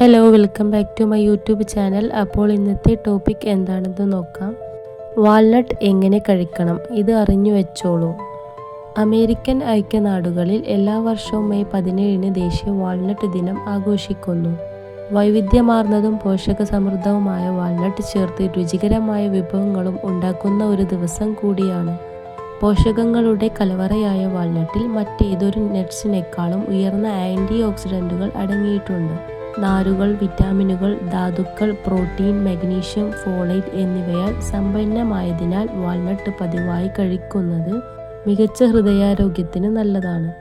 Hello welcome back to my YouTube channel അപ്പോൾ ഇന്നത്തെ topic എന്താണെന്ന് നോക്കാം. വാൾനട്ട് എങ്ങനെ കഴിക്കണം? ഇത് അറിഞ്ഞു വെച്ചോളൂ. അമേരിക്കൻ ഐക്യനാടുകളിൽ എല്ലാ വർഷവും മെയ് പതിനേഴിന് ദേശീയ വാൾനട്ട് ദിനം ആഘോഷിക്കുന്നു. വൈവിധ്യമാർന്നതും പോഷക സമൃദ്ധവുമായ വാൾനട്ട് ചേർത്ത് രുചികരമായ വിഭവങ്ങളും ഉണ്ടാക്കുന്ന ഒരു ദിവസം കൂടിയാണ്. പോഷകങ്ങളുടെ കലവറയായ വാൾനട്ടിൽ മറ്റേതൊരു നട്ട്സിനേക്കാളും ഉയർന്ന ആന്റി ഓക്സിഡന്റുകൾ അടങ്ങിയിട്ടുണ്ട്. നാരുകൾ വിറ്റാമിനുകൾ ധാതുക്കൾ പ്രോട്ടീൻ മഗ്നീഷ്യം ഫോളേറ്റ് എന്നിവയാൽ സമ്പന്നമായതിനാൽ വാൾനട്ട് പതിവായി കഴിക്കുന്നത് മികച്ച ഹൃദയാരോഗ്യത്തിന് നല്ലതാണ്.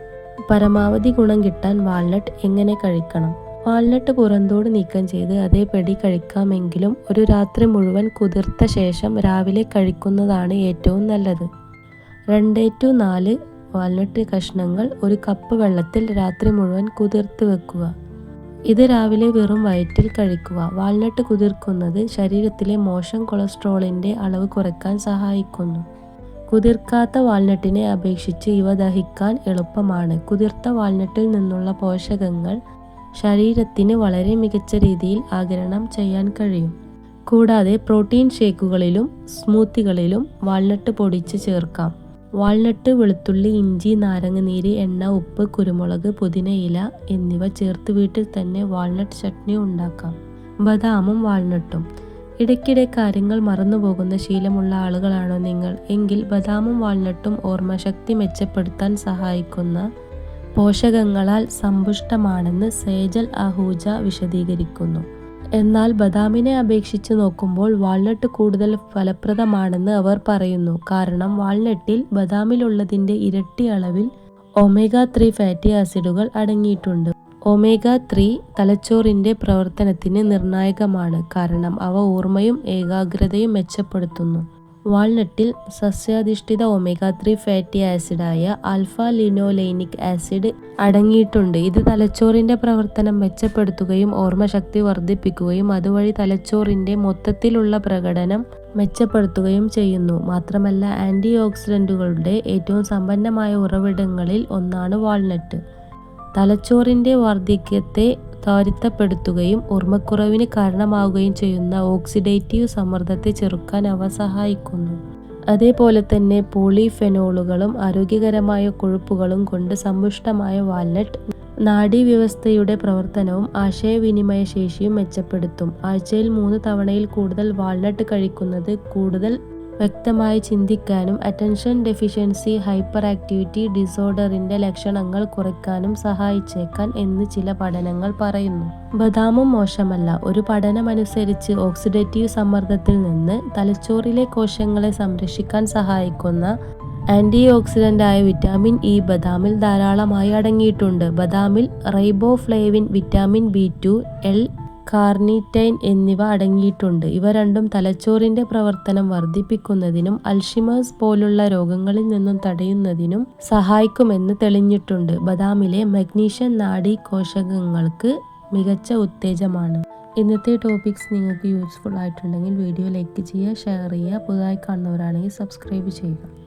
പരമാവധി ഗുണം കിട്ടാൻ വാൾനട്ട് എങ്ങനെ കഴിക്കണം? വാൾനട്ട് പുറന്തോട് നീക്കം ചെയ്ത് അതേപടി കഴിക്കാമെങ്കിലും ഒരു രാത്രി മുഴുവൻ കുതിർത്ത ശേഷം രാവിലെ കഴിക്കുന്നതാണ് ഏറ്റവും നല്ലത്. രണ്ട് ടു നാല് വാൽനട്ട് കഷ്ണങ്ങൾ ഒരു കപ്പ് വെള്ളത്തിൽ രാത്രി മുഴുവൻ കുതിർത്ത് വെക്കുക. ഇത് രാവിലെ വെറും വയറ്റിൽ കഴിക്കുക. വാൽനട്ട് കുതിർക്കുന്നത് ശരീരത്തിലെ മോശം കൊളസ്ട്രോളിന്റെ അളവ് കുറയ്ക്കാൻ സഹായിക്കുന്നു. കുതിർക്കാത്ത വാൾനട്ടിനെ അപേക്ഷിച്ച് ഇവ ദഹിക്കാൻ എളുപ്പമാണ്. കുതിർത്ത വാൽനട്ടിൽ നിന്നുള്ള പോഷകങ്ങൾ ശരീരത്തിന് വളരെ മികച്ച രീതിയിൽ ആഗിരണം ചെയ്യാൻ കഴിയും. കൂടാതെ പ്രോട്ടീൻ ഷേക്കുകളിലും സ്മൂത്തികളിലും വാൽനട്ട് പൊടിച്ച് ചേർക്കാം. വാൾനട്ട് വെളുത്തുള്ളി ഇഞ്ചി നാരങ്ങ നീര് എണ്ണ ഉപ്പ് കുരുമുളക് പുതിന ഇല എന്നിവ ചേർത്ത് വീട്ടിൽ തന്നെ വാൾനട്ട് ചട്നി ഉണ്ടാക്കാം. ബദാമും വാൾനട്ടും. ഇടയ്ക്കിടെ കാര്യങ്ങൾ മറന്നുപോകുന്ന ശീലമുള്ള ആളുകളാണോ നിങ്ങൾ? എങ്കിൽ ബദാമും വാൾനട്ടും ഓർമ്മശക്തി മെച്ചപ്പെടുത്താൻ സഹായിക്കുന്ന പോഷകങ്ങളാൽ സമ്പുഷ്ടമാണെന്ന് സേജൽ അഹൂജ വിശദീകരിക്കുന്നു. എന്നാൽ ബദാമിനെ അപേക്ഷിച്ച് നോക്കുമ്പോൾ വാൾനട്ട് കൂടുതൽ ഫലപ്രദമാണെന്ന് അവർ പറയുന്നു. കാരണം വാൾനട്ടിൽ ബദാമിലുള്ളതിന്റെ ഇരട്ടി അളവിൽ ഒമേഗ ത്രീ ഫാറ്റി ആസിഡുകൾ അടങ്ങിയിട്ടുണ്ട്. ഒമേഗ ത്രീ തലച്ചോറിന്റെ പ്രവർത്തനത്തിന് നിർണായകമാണ്. കാരണം അവ ഓർമ്മയും ഏകാഗ്രതയും മെച്ചപ്പെടുത്തുന്നു. വാൾനട്ടിൽ സസ്യാധിഷ്ഠിത ഒമേഗ ത്രീ ഫാറ്റി ആസിഡായ ആൽഫ ലിനോലൈനിക് ആസിഡ് അടങ്ങിയിട്ടുണ്ട്. ഇത് തലച്ചോറിന്റെ പ്രവർത്തനം മെച്ചപ്പെടുത്തുകയും ഓർമ്മശക്തി വർദ്ധിപ്പിക്കുകയും അതുവഴി തലച്ചോറിന്റെ മൊത്തത്തിലുള്ള പ്രകടനം മെച്ചപ്പെടുത്തുകയും ചെയ്യുന്നു. മാത്രമല്ല ആന്റി ഓക്സിഡന്റുകളുടെ ഏറ്റവും സമ്പന്നമായ ഉറവിടങ്ങളിൽ ഒന്നാണ് വാൾനട്ട്. തലച്ചോറിന്റെ വാർദ്ധക്യത്തെ ത്വരിതപ്പെടുത്തുകയും ഓർമ്മക്കുറവിന് കാരണമാവുകയും ചെയ്യുന്ന ഓക്സിഡേറ്റീവ് സമ്മർദ്ദത്തെ ചെറുക്കാൻ അവ സഹായിക്കുന്നു. അതേപോലെ തന്നെ പോളിഫെനോളുകളും ആരോഗ്യകരമായ കൊഴുപ്പുകളും കൊണ്ട് സമ്പുഷ്ടമായ വാൽനട്ട് നാഡീവ്യവസ്ഥയുടെ പ്രവർത്തനവും ആശയവിനിമയ ശേഷിയും മെച്ചപ്പെടുത്തും. ആഴ്ചയിൽ മൂന്ന് തവണയിൽ കൂടുതൽ വാൾനട്ട് കഴിക്കുന്നത് കൂടുതൽ വ്യക്തമായി ചിന്തിക്കാനും അറ്റൻഷൻ ഡെഫിഷ്യൻസി ഹൈപ്പർ ആക്ടിവിറ്റി ഡിസോർഡറിന്റെ ലക്ഷണങ്ങൾ കുറയ്ക്കാനും സഹായിച്ചേക്കാൻ എന്ന് ചില പഠനങ്ങൾ പറയുന്നു. ബദാമും മോശമല്ല. ഒരു പഠനമനുസരിച്ച് ഓക്സിഡേറ്റീവ് സമ്മർദ്ദത്തിൽ നിന്ന് തലച്ചോറിലെ കോശങ്ങളെ സംരക്ഷിക്കാൻ സഹായിക്കുന്ന ആന്റി ഓക്സിഡന്റായ വിറ്റാമിൻ ഇ ബദാമിൽ ധാരാളമായി അടങ്ങിയിട്ടുണ്ട്. ബദാമിൽ riboflavin vitamin B two L carnitine എന്നിവ അടങ്ങിയിട്ടുണ്ട്. ഇവ രണ്ടും തലച്ചോറിന്റെ പ്രവർത്തനം വർദ്ധിപ്പിക്കുന്നതിനും അൽഷിമേഴ്സ് പോലുള്ള രോഗങ്ങളിൽ നിന്നും തടയുന്നതിനും സഹായിക്കുമെന്ന് തെളിഞ്ഞിട്ടുണ്ട്. ബദാമിലെ മഗ്നീഷ്യം നാഡി കോശകങ്ങൾക്ക് മികച്ച ഉത്തേജമാണ്. ഇന്നത്തെ ടോപ്പിക്സ് നിങ്ങൾക്ക് യൂസ്ഫുൾ ആയിട്ടുണ്ടെങ്കിൽ വീഡിയോ ലൈക്ക് ചെയ്യുക ഷെയർ ചെയ്യുക. പുതുതായി കാണുന്നവരാണെങ്കിൽ സബ്സ്ക്രൈബ് ചെയ്യുക.